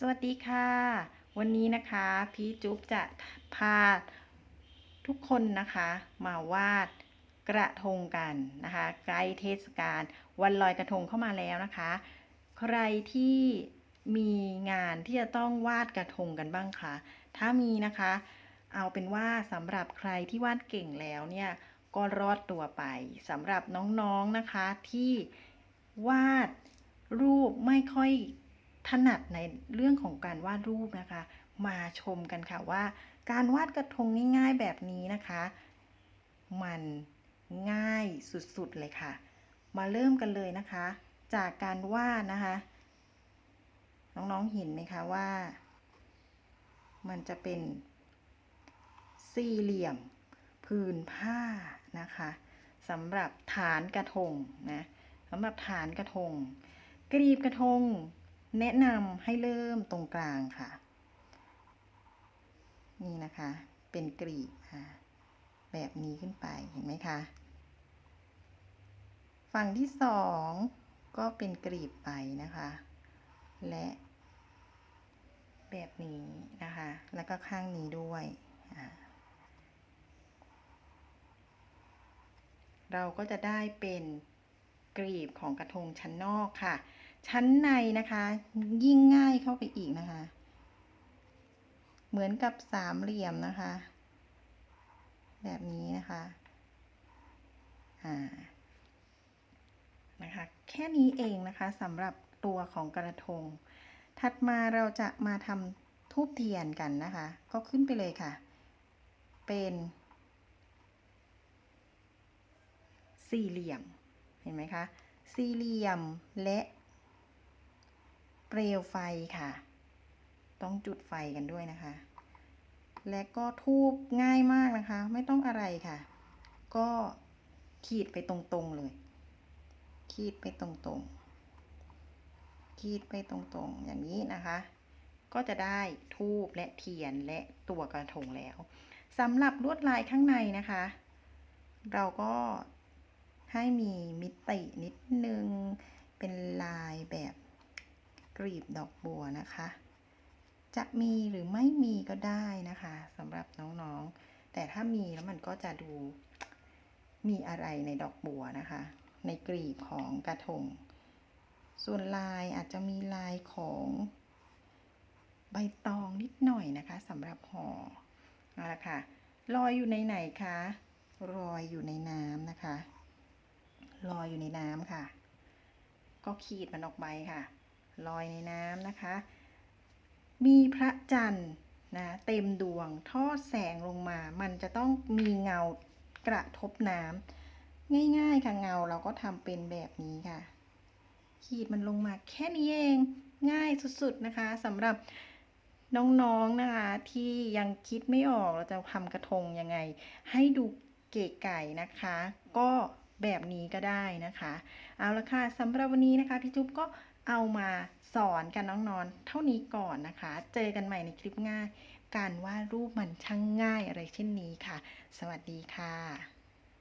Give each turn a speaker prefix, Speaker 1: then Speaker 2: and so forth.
Speaker 1: สวัสดีค่ะ วันนี้นะคะพี่จุ๊บจะพาทุกคนนะคะมาวาดกระทงกันนะคะใกล้เทศกาลวันลอยกระทงเข้ามาแล้วนะคะ ใครที่มีงานที่จะต้องวาดกระทงกันบ้างคะถ้ามีนะคะ เอาเป็นว่าสำหรับใครที่วาดเก่งแล้วเนี่ยก็รอดตัวไปสำหรับน้องๆนะคะที่วาดรูปไม่ค่อย ถนัดในเรื่องของการวาดรูปนะคะ มาชมกันค่ะว่า การวาดกระทงง่ายๆแบบนี้นะคะ มันง่ายสุดๆเลยค่ะ มาเริ่มกันเลยนะคะ จากการวาดนะคะ น้องๆเห็นไหมคะว่า มันจะเป็นสี่เหลี่ยมผืนผ้านะคะสำหรับฐานกระทงนะสำหรับฐานกระทง กรีบกระทง แนะนำให้เริ่มตรงกลางค่ะ นี่นะคะ เป็นกรีบค่ะ แบบนี้ขึ้นไปเห็นไหมคะ ฝั่งที่สองก็เป็นกรีบไปนะคะ และแบบนี้นะคะ แล้วก็ข้างนี้ด้วย เราก็จะได้เป็นกรีบของกระทงชั้นนอกค่ะ ชั้นในนะคะ ยิ่งง่ายเข้าไปอีกนะคะ เหมือนกับสามเหลี่ยมนะคะ แบบนี้นะคะอ่านะคะแค่นี้เองนะคะสำหรับตัวของกระทง ถัดมาเราจะมาทำทูบเทียนกันนะคะ ก็ขึ้นไปเลยค่ะ เป็นสี่เหลี่ยม เห็นไหมคะ สี่เหลี่ยมและ เปลวไฟค่ะ ต้องจุดไฟกันด้วยนะคะ และก็ทูบง่ายมากนะคะ ไม่ต้องอะไรค่ะ ก็ขีดไปตรงๆเลย ขีดไปตรงๆ ขีดไปตรงๆ อย่างนี้นะคะ ก็จะได้ทูบและเทียนและตัวกระทงแล้วสำหรับลวดลายข้างในนะคะ เราก็ให้มีมิตินิดนึง เป็นลายแบบ กรีบดอกบัวนะคะ จะมีหรือไม่มีก็ได้นะคะสำหรับน้องๆ แต่ถ้ามีแล้วมันก็จะดูมีอะไรในดอกบัวนะคะ ในกรีบของกระทงส่วนลายอาจจะมีลายของใบตองนิดหน่อยนะคะสำหรับห่อเอาละค่ะลอยอยู่ในไหนคะลอยอยู่ในน้ำนะคะลอยอยู่ในน้ำค่ะ ก็ขีดมันออกไปค่ะ ลอยในน้ำนะคะ มีพระจันทร์นะเต็มดวงทอดแสงลงมา มันจะต้องมีเงากระทบน้ำง่ายๆค่ะเงาเราก็ทำเป็นแบบนี้ค่ะ ขีดมันลงมาแค่นี้เองง่ายสุดๆนะคะสำหรับน้องๆนะคะที่ยังคิดไม่ออกเราจะทำกระทงยังไง ให้ดูเก๋ไก่นะคะ ก็แบบนี้ก็ได้นะคะ เอาละค่ะสำหรับวันนี้นะคะ พี่จุ๊บก็ เอามาสอนกันน้องนอนเท่านี้ก่อนนะคะ เจอกันใหม่ในคลิปง่าย การวาดรูปมันช่างง่ายอะไรเช่นนี้ค่ะ สวัสดีค่ะ